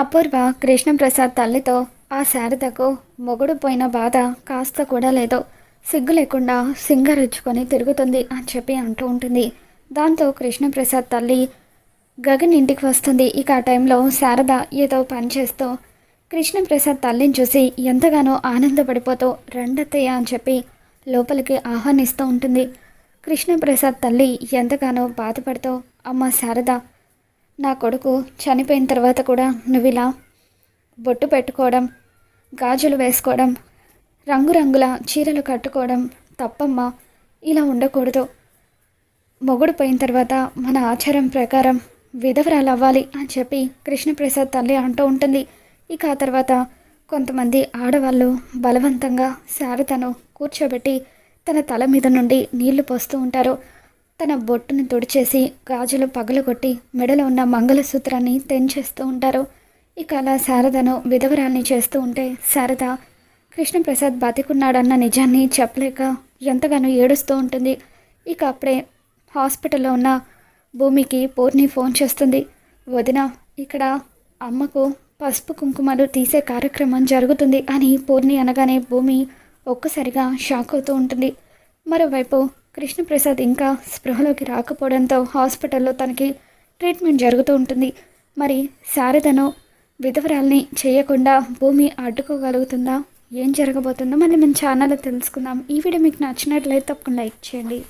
అపూర్వ కృష్ణప్రసాద్ తల్లితో ఆ శారదకు మొగుడు పోయిన బాధ కాస్త కూడా లేదు. సిగ్గు లేకుండా సింగరుచ్చుకొని తిరుగుతుంది అని చెప్పి అంటూ ఉంటుంది. దాంతో కృష్ణప్రసాద్ తల్లి గగన్ ఇంటికి వస్తుంది. ఇక ఆ టైంలో శారద ఏదో పని చేస్తూ కృష్ణప్రసాద్ తల్లిని చూసి ఎంతగానో ఆనందపడిపోతూ రెండత్తయ్య అని చెప్పి లోపలికి ఆహ్వానిస్తూ ఉంటుంది. కృష్ణప్రసాద్ తల్లి ఎంతగానో బాధపడుతూ అమ్మ శారద నా కొడుకు చనిపోయిన తర్వాత కూడా నువ్వు ఇలా బొట్టు పెట్టుకోవడం గాజులు వేసుకోవడం రంగురంగుల చీరలు కట్టుకోవడం తప్పమ్మా. ఇలా ఉండకూడదు. మొగుడు పోయిన తర్వాత మన ఆచారం ప్రకారం విధవరాలు అవ్వాలి అని చెప్పి కృష్ణప్రసాద్ తల్లి అంటూ ఉంటుంది. ఇక ఆ తర్వాత కొంతమంది ఆడవాళ్ళు బలవంతంగా శారదను కూర్చోబెట్టి తన తల మీద నుండి నీళ్ళు పోస్తూ ఉంటారు. తన బొట్టుని తుడిచేసి గాజులు పగలగొట్టి మెడలో ఉన్న మంగళసూత్రాన్ని తెంచేస్తూ ఉంటారు. ఇక అలా శారదను విధవరాల్ని చేస్తూ ఉంటే శారద కృష్ణప్రసాద్ బతికున్నాడన్న నిజాన్ని చెప్పలేక ఎంతగానో ఏడుస్తూ ఉంటుంది. ఇక అప్పుడే హాస్పిటల్లో ఉన్న భూమికి పూర్ణి ఫోన్ చేస్తుంది. వదిన ఇక్కడ అమ్మకు పసుపు కుంకుమలు తీసే కార్యక్రమం జరుగుతుంది అని పూర్ణి అనగానే భూమి ఒక్కసారిగా షాక్ అవుతూ ఉంటుంది. మరోవైపు కృష్ణప్రసాద్ ఇంకా స్పృహలోకి రాకపోవడంతో హాస్పిటల్లో తనకి ట్రీట్మెంట్ జరుగుతూ ఉంటుంది. మరి శారదను విధవరాల్ని చేయకుండా భూమి అడ్డుకోగలుగుతుందా? ఏం జరగబోతుందో మళ్ళీ మన ఛానల్లో తెలుసుకుందాం. ఈ వీడియో మీకు నచ్చినట్లయితే తప్పకుండా లైక్ చేయండి.